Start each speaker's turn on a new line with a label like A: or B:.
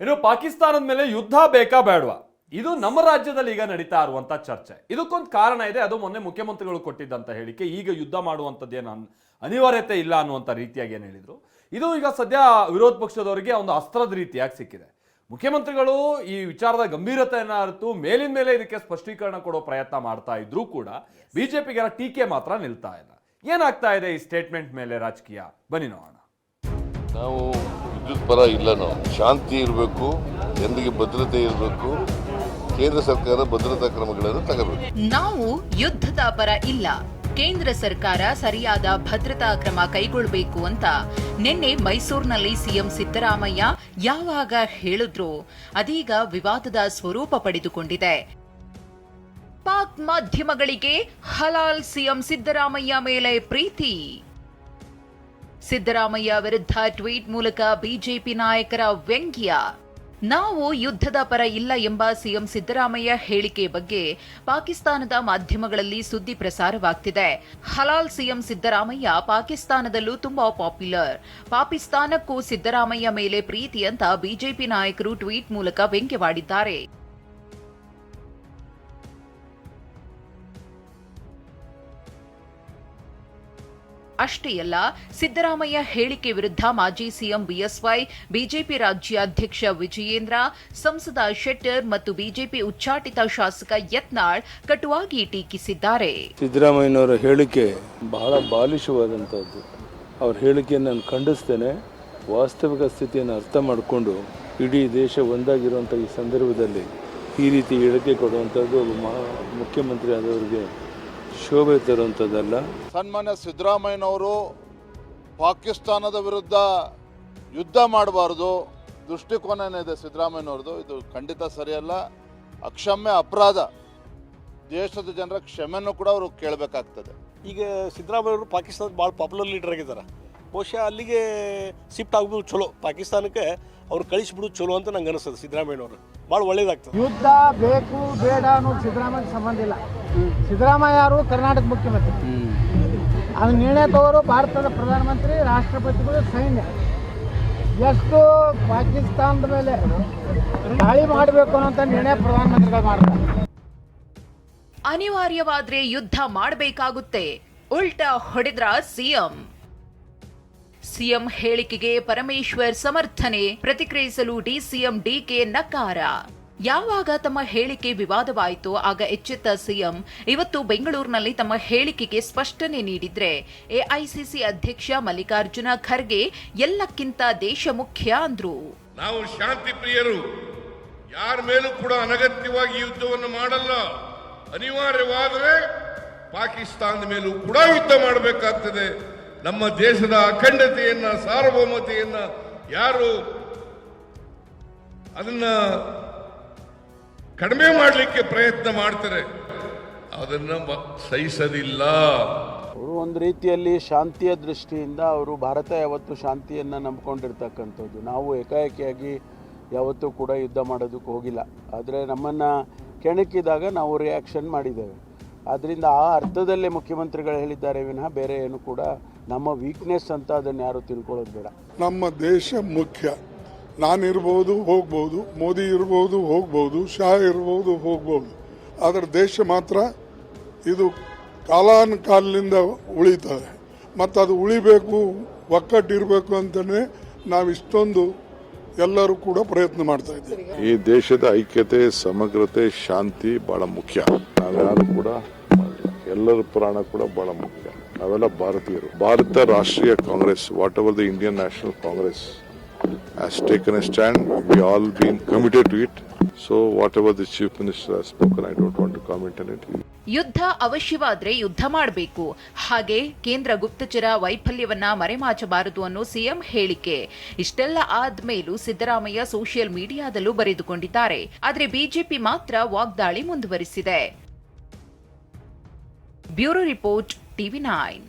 A: ಇನ್ನು ಪಾಕಿಸ್ತಾನದ ಮೇಲೆ ಯುದ್ಧ ಬೇಕಾ ಬೇಡವಾ? ಇದು ನಮ್ಮ ರಾಜ್ಯದಲ್ಲಿ ಈಗ ನಡೀತಾ ಇರುವಂತ ಚರ್ಚೆ. ಇದಕ್ಕೊಂದು ಕಾರಣ ಇದೆ, ಅದು ಮೊನ್ನೆ ಮುಖ್ಯಮಂತ್ರಿಗಳು ಕೊಟ್ಟಿದ್ದಂತ ಹೇಳಿಕೆ. ಈಗ ಯುದ್ಧ ಮಾಡುವಂಥದ್ದೇನು ಅನಿವಾರ್ಯತೆ ಇಲ್ಲ ಅನ್ನುವಂಥ ರೀತಿಯಾಗಿ ಏನು ಹೇಳಿದ್ರು? ಇದು ಈಗ ಸದ್ಯ ವಿರೋಧ ಪಕ್ಷದವರಿಗೆ ಒಂದು ಅಸ್ತ್ರದ ರೀತಿಯಾಗಿ ಸಿಕ್ಕಿದೆ. ಮುಖ್ಯಮಂತ್ರಿಗಳು ಈ ವಿಚಾರದ ಗಂಭೀರತೆಯನ್ನು ಅರಿತು ಮೇಲಿನ ಮೇಲೆ ಇದಕ್ಕೆ ಸ್ಪಷ್ಟೀಕರಣ ಕೊಡೋ ಪ್ರಯತ್ನ ಮಾಡ್ತಾ ಇದ್ರೂ ಕೂಡ ಬಿಜೆಪಿಗೆ ಟೀಕೆ ಮಾತ್ರ ನಿಲ್ತಾ ಇಲ್ಲ. ಏನಾಗ್ತಾ ಇದೆ ಈ ಸ್ಟೇಟ್ಮೆಂಟ್ ಮೇಲೆ ರಾಜಕೀಯ? ಬನ್ನಿ ನೋಡೋಣ.
B: ನಾವು ವಿದ್ಯುತ್ ಪರ ಇಲ್ಲ ನಾವು. ಶಾಂತಿ ಇರಬೇಕು ಎಂದಿಗೆ ಭದ್ರತೆ ಇರಬೇಕು, ಕೇಂದ್ರ ಸರ್ಕಾರ ಭದ್ರತಾ ಕ್ರಮಗಳನ್ನು ತಗೋಬೇಕು.
C: ನಾವು ಯುದ್ಧದ ಪರ ಇಲ್ಲ. ಕೇಂದ್ರ ಸರ್ಕಾರ ಸರಿಯಾದ ಭದ್ರತಾ ಕ್ರಮ ಕೈಗೊಳ್ಳಬೇಕು ಅಂತ ನಿನ್ನೆ ಮೈಸೂರಿನಲ್ಲಿ ಸಿಎಂ ಸಿದ್ದರಾಮಯ್ಯ ಯಾವಾಗ ಹೇಳಿದ್ರು. ಅದೀಗ ವಿವಾದದ ಸ್ವರೂಪ ಪಡೆದುಕೊಂಡಿದೆ. ಪಾಕ್ ಮಾಧ್ಯಮಗಳಿಗೆ ಹಲಾಲ್ ಸಿಎಂ ಸಿದ್ದರಾಮಯ್ಯ ಮೇಲೆ ಪ್ರೀತಿ. ಸಿದ್ದರಾಮಯ್ಯ ವಿರುದ್ಧ ಟ್ವೀಟ್ ಮೂಲಕ ಬಿಜೆಪಿ ನಾಯಕರ ವ್ಯಂಗ್ಯ. ನಾವು ಯುದ್ಧದ ಪರ ಇಲ್ಲ ಎಂಬ ಸಿಎಂ ಸಿದ್ದರಾಮಯ್ಯ ಹೇಳಿಕೆ ಬಗ್ಗೆ ಪಾಕಿಸ್ತಾನದ ಮಾಧ್ಯಮಗಳಲ್ಲಿ ಸುದ್ದಿ ಪ್ರಸಾರವಾಗ್ತಿದೆ. ಹಲಾಲ್ ಸಿಎಂ ಸಿದ್ದರಾಮಯ್ಯ ಪಾಕಿಸ್ತಾನದಲ್ಲೂ ತುಂಬಾ ಪಾಪ್ಯುಲರ್. ಪಾಕಿಸ್ತಾನಕ್ಕೂ ಸಿದ್ದರಾಮಯ್ಯ ಮೇಲೆ ಪ್ರೀತಿ ಅಂತ ಬಿಜೆಪಿ ನಾಯಕರು ಟ್ವೀಟ್ ಮೂಲಕ ವ್ಯಂಗ್ಯವಾಡಿದ್ದಾರೆ. ಅಷ್ಟೇ ಅಲ್ಲ, ಸಿದ್ದರಾಮಯ್ಯ ಹೇಳಿಕೆ ವಿರುದ್ಧ ಮಾಜಿ ಸಿಎಂ ಬಿಎಸ್ವೈ, ಬಿಜೆಪಿ ರಾಜ್ಯಾಧ್ಯಕ್ಷ ವಿಜಯೇಂದ್ರ, ಸಂಸದ ಶೆಟ್ಟರ್ ಮತ್ತು ಬಿಜೆಪಿ ಉಚ್ಚಾಟಿತ ಶಾಸಕ ಯತ್ನಾಳ್ ಕಟುವಾಗಿ ಟೀಕಿಸಿದ್ದಾರೆ.
D: ಸಿದ್ದರಾಮಯ್ಯನವರ ಹೇಳಿಕೆ ಬಹಳ ಬಾಲಿಶವಾದಂಥದ್ದು. ಅವ್ರ ಹೇಳಿಕೆಯನ್ನು ನಾನು ಖಂಡಿಸ್ತೇನೆ. ವಾಸ್ತವಿಕ ಸ್ಥಿತಿಯನ್ನು ಅರ್ಥ ಮಾಡಿಕೊಂಡು ಇಡೀ ದೇಶ ಒಂದಾಗಿರುವಂಥ ಈ ಸಂದರ್ಭದಲ್ಲಿ ಈ ರೀತಿ ಹೇಳಿಕೆ ಕೊಡುವಂಥದ್ದು ಮುಖ್ಯಮಂತ್ರಿ ಆದವರಿಗೆ ಶೋಭೆ ತರುವಂಥದ್ದಲ್ಲ.
E: ಸನ್ಮಾನ್ಯ ಸಿದ್ದರಾಮಯ್ಯನವರು ಪಾಕಿಸ್ತಾನದ ವಿರುದ್ಧ ಯುದ್ಧ ಮಾಡಬಾರ್ದು. ದೃಷ್ಟಿಕೋನ ಏನಿದೆ ಸಿದ್ದರಾಮಯ್ಯನವ್ರದ್ದು. ಇದು ಖಂಡಿತ ಸರಿಯಲ್ಲ. ಅಕ್ಷಮ್ಯ ಅಪರಾಧ. ದೇಶದ ಜನರ ಕ್ಷಮೆಯನ್ನು ಕೂಡ ಅವರು ಕೇಳಬೇಕಾಗ್ತದೆ.
F: ಈಗ ಸಿದ್ದರಾಮಯ್ಯ ಅವರು ಪಾಕಿಸ್ತಾನದ ಭಾಳ ಪಾಪ್ಯುಲರ್ ಲೀಡರ್ ಆಗಿದ್ದಾರೆ. ಬಹುಶಃ ಅಲ್ಲಿಗೆ ಶಿಫ್ಟ್ ಆಗ್ಬೋದು ಚಲೋ. ಪಾಕಿಸ್ತಾನಕ್ಕೆ ಅವ್ರು ಕಳಿಸ್ಬಿಡೋದು ಚಲೋ ಅಂತ ನಂಗೆ ಅನಿಸ್ತದೆ ಸಿದ್ದರಾಮಯ್ಯನವರು. ಭಾಳ ಒಳ್ಳೇದಾಗ್ತದೆ.
G: ಯುದ್ಧ ಬೇಕು ಬೇಡ ಅನ್ನೋದು ಸಿದ್ದರಾಮಯ್ಯ ಸಂಬಂಧ ಇಲ್ಲ. ಸಿದ್ದರಾಮಯ್ಯ ಅವರು ಕರ್ನಾಟಕ ಮುಖ್ಯಮಂತ್ರಿ. ಅದು ನಿರ್ಣಯ ತಗೋರು ಭಾರತದ ಪ್ರಧಾನಮಂತ್ರಿ ರಾಷ್ಟ್ರಪತಿಗಳು ಸೈನ್ಯ. ಎಷ್ಟು ಪಾಕಿಸ್ತಾನದ ಮೇಲೆ ದಾಳಿ ಮಾಡಬೇಕು ಅನ್ನೋಂಥ ನಿರ್ಣಯ ಪ್ರಧಾನಮಂತ್ರಿಗಳು ಮಾಡ್ತಾರೆ.
C: ಅನಿವಾರ್ಯವಾದ್ರೆ ಯುದ್ಧ ಮಾಡಬೇಕಾಗುತ್ತೆ. ಉಲ್ಟಾ ಹೊಡೆದ್ರ ಸಿಎಂ. ಸಿಎಂ ಹೇಳಿಕೆಗೆ ಪರಮೇಶ್ವರ್ ಸಮರ್ಥನೆ, ಪ್ರತಿಕ್ರಿಯಿಸಲು ಡಿಸಿಎಂ ಡಿಕೆ ನಕಾರ. ಯಾವಾಗ ತಮ್ಮ ಹೇಳಿಕೆ ವಿವಾದವಾಯಿತು ಆಗ ಎಚ್ಚೆತ್ತ ಸಿಎಂ. ಇವತ್ತು ಬೆಂಗಳೂರಿನಲ್ಲಿ ತಮ್ಮ ಹೇಳಿಕೆಗೆ ಸ್ಪಷ್ಟನೆ ನೀಡಿದ್ರೆ, ಎಐಸಿಸಿ ಅಧ್ಯಕ್ಷ ಮಲ್ಲಿಕಾರ್ಜುನ ಖರ್ಗೆ ಎಲ್ಲಕ್ಕಿಂತ ದೇಶ ಮುಖ್ಯ ಅಂದ್ರು.
B: ನಾವು ಶಾಂತಿ ಪ್ರಿಯರು, ಯಾರ ಮೇಲೂ ಕೂಡ ಅನಗತ್ಯವಾಗಿ ಯುದ್ಧವನ್ನು ಮಾಡಲ್ಲ. ಅನಿವಾರ್ಯವಾದರೆ ಪಾಕಿಸ್ತಾನದ ಮೇಲೂ ಕೂಡ ಯುದ್ಧ ಮಾಡಬೇಕಾಗ್ತದೆ. ನಮ್ಮ ದೇಶದ ಅಖಂಡತೆಯನ್ನ, ಸಾರ್ವಭೌಮತೆಯನ್ನ ಯಾರು ಅದನ್ನ ಕಡಿಮೆ ಮಾಡಲಿಕ್ಕೆ ಪ್ರಯತ್ನ ಮಾಡ್ತಾರೆ, ಅದನ್ನ ಸಹಿಸದಿಲ್ಲ.
H: ಅವರು ಒಂದು ರೀತಿಯಲ್ಲಿ ಶಾಂತಿಯ ದೃಷ್ಟಿಯಿಂದ ಅವರು ಭಾರತ ಯಾವತ್ತು ಶಾಂತಿಯನ್ನು ನಂಬಿಕೊಂಡಿರ್ತಕ್ಕಂಥದ್ದು. ನಾವು ಏಕಾಏಕಿಯಾಗಿ ಯಾವತ್ತೂ ಕೂಡ ಯುದ್ಧ ಮಾಡೋದಕ್ಕೆ ಹೋಗಿಲ್ಲ. ಆದರೆ ನಮ್ಮನ್ನು ಕೆಣಕಿದಾಗ ನಾವು ರಿಯಾಕ್ಷನ್ ಮಾಡಿದ್ದೇವೆ. ಆದ್ದರಿಂದ ಆ ಅರ್ಥದಲ್ಲೇ ಮುಖ್ಯಮಂತ್ರಿಗಳು ಹೇಳಿದ್ದಾರೆ ವಿನಃ ಬೇರೆ ಏನು ಕೂಡ ನಮ್ಮ ವೀಕ್ನೆಸ್ ಅಂತ ಅದನ್ನು ಯಾರು ತಿಳ್ಕೊಳ್ಳೋದು ಬೇಡ.
I: ನಮ್ಮ ದೇಶ ಮುಖ್ಯ. ನಾನಿರ್ಬೋದು, ಹೋಗ್ಬೋದು, ಮೋದಿ ಇರ್ಬೋದು, ಹೋಗ್ಬೋದು, ಶಾ ಇರ್ಬೋದು, ಹೋಗ್ಬೋದು. ಆದರೆ ದೇಶ ಮಾತ್ರ ಇದು ಕಾಲಾನುಕಾಲದಿಂದ ಉಳಿತದೆ. ಮತ್ತು ಅದು ಉಳಿಬೇಕು, ಒಕ್ಕಟ್ಟಿರಬೇಕು ಅಂತಲೇ ನಾವು ಇಷ್ಟೊಂದು ಎಲ್ಲರೂ ಕೂಡ ಪ್ರಯತ್ನ ಮಾಡ್ತಾ ಇದ್ದೀವಿ.
B: ಈ ದೇಶದ ಐಕ್ಯತೆ, ಸಮಗ್ರತೆ, ಶಾಂತಿ ಬಹಳ ಮುಖ್ಯ. ನಾವ್ಯಾರು ಕೂಡ ಎಲ್ಲರ ಪ್ರಾಣ ಕೂಡ ಬಹಳ ಮುಖ್ಯ. ನಾವೆಲ್ಲ ಭಾರತೀಯರು. Bharat Rashtriya Congress whatever the Indian national Congress has taken a stand we all been committed to it so whatever the chief minister spoken I don't want to comment on it
C: ಯುದ್ಧ ಅವಶ್ಯವಾದ್ರೆ ಯುದ್ಧ ಮಾಡಬೇಕು. ಹಾಗೆ ಕೇಂದ್ರ ಗುಪ್ತಚರ ವೈಫಲ್ಯವನ್ನ ಮರೆಮಾಚಬಾರದು ಅನ್ನೋ CM ಹೇಳಿಕೆ. ಇಷ್ಟೆಲ್ಲ ಆದ್ಮೇಲೂ ಸಿದ್ದರಾಮಯ್ಯ ಸೋಷಿಯಲ್ ಮೀಡಿಯಾದಲ್ಲೂ ಬರೆದುಕೊಂಡಿದ್ದಾರೆ. ಆದರೆ ಬಿಜೆಪಿ ಮಾತ್ರ ವಾಗ್ದಾಳಿ ಮುಂದುವರಿಸಿದೆ. Bureau report TV nine.